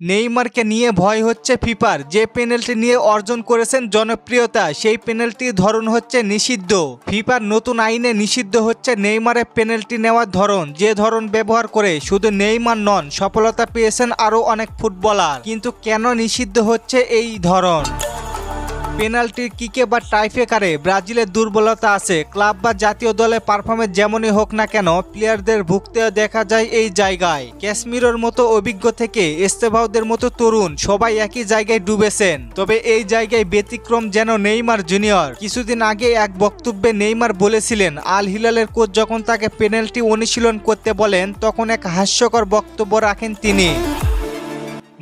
নেইমারকে নিয়ে ভয় হচ্ছে ফিফার। যে পেনাল্টি নিয়ে অর্জন করেছেন জনপ্রিয়তা, সেই পেনাল্টির ধরন হচ্ছে নিষিদ্ধ। ফিফার নতুন আইনে নিষিদ্ধ হচ্ছে নেইমারের পেনাল্টি নেওয়ার ধরন। যে ধরন ব্যবহার করে শুধু নেইমার নন, সফলতা পেয়েছেন আরও অনেক ফুটবলার। কিন্তু কেন নিষিদ্ধ হচ্ছে এই ধরন? পেনাল্টির কিকে বা টাইফেকারে ব্রাজিলের দুর্বলতা আছে। ক্লাব বা জাতীয় দলের পারফরমেন্স যেমনই হোক না কেন, প্লেয়ারদের ভুগতে দেখা যায় এই জায়গায়। ক্যাশ্মীরের মতো অভিজ্ঞ থেকে এস্তেভাউদের মতো তরুণ সবাই একই জায়গায় ডুবেছেন। তবে এই জায়গায় ব্যতিক্রম যেন নেইমার জুনিয়র। কিছুদিন আগে এক বক্তব্যে নেইমার বলেছিলেন, আল হিলালের কোচ যখন তাকে পেনাল্টি অনুশীলন করতে বলেন, তখন এক হাস্যকর বক্তব্য রাখেন তিনি।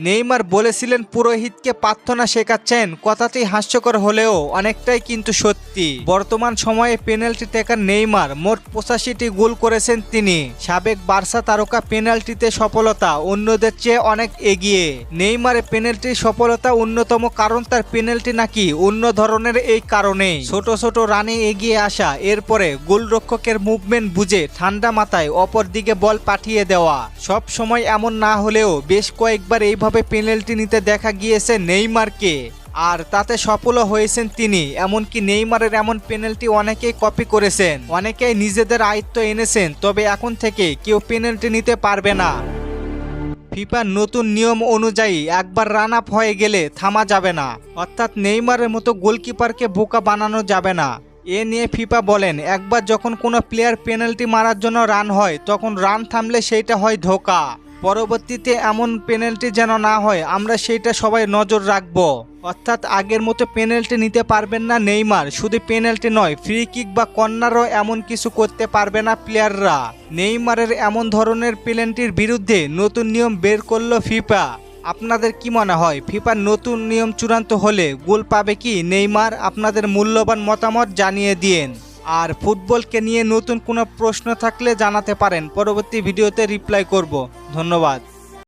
নেইমার বলেছিলেন পুরোহিতকে প্রার্থনা শেখাচ্ছেন। কথাটি হাস্যকর হলেও অনেকটাই কিন্তু সত্যি। বর্তমান সময়ে পেনাল্টি টেকার নেইমার মোট পঁচাশিটি গোল করেছেন তিনি। সাবেক বার্সা তারকা পেনাল্টিতে সফলতা অন্যদের চেয়ে অনেক এগিয়ে। নেইমারের পেনাল্টির সফলতা অন্যতম কারণ তার পেনাল্টি নাকি অন্য ধরনের এই কারণে ছোট ছোট রানে এগিয়ে আসা, এরপরে গোলরক্ষকের মুভমেন্ট বুঝে ঠান্ডা মাথায় অপর দিকে বল পাঠিয়ে দেওয়া। সব সময় এমন না হলেও বেশ কয়েকবার এইভাবে পেনাল্টি নিতে দেখা গিয়েছে নেইমারকে। আর তাতে সফলও হয়েছেন তিনি, এমনকি নেইমারের এমন পেনাল্টি অনেকেই কপি করেছেন। অনেকেই নিজেদের আয়ত্ত এনেছেন, তবে এখন থেকে কেউ পেনাল্টি নিতে পারবে না। ফিফার নতুন নিয়ম অনুযায়ী একবার রান আপ হয়ে গেলে থামা যাবে না। অর্থাৎ নেইমারের মতো গোলকিপারকে বোকা বানানো যাবে না। এ নিয়ে ফিফা বলেন, একবার যখন কোনো প্লেয়ার পেনাল্টি মারার জন্য রান হয়, তখন রান থামলে সেইটা হয় ধোকা। পরবর্তীতে এমন পেনাল্টি যেন না হয়, আমরা সেইটা সবাই নজর রাখব। অর্থাৎ আগের মতো পেনাল্টি নিতে পারবেন না নেইমার, শুধু পেনাল্টি নয় ফ্রি কিক বা কর্নারও এমন কিছু করতে পারবে না প্লেয়াররা নেইমারের এমন ধরনের পেনাল্টির বিরুদ্ধে নতুন নিয়ম বের করল ফিফা। আপনাদের কি মনে হয়, ফিফার নতুন নিয়ম চূড়ান্ত হলে গোল পাবে কি নেইমার? আপনাদের মূল্যবান মতামত জানিয়ে দিন। আর ফুটবলকে নিয়ে নতুন কোনো প্রশ্ন থাকলে জানাতে পারেন। পরবর্তী ভিডিওতে রিপ্লাই করব। ধন্যবাদ।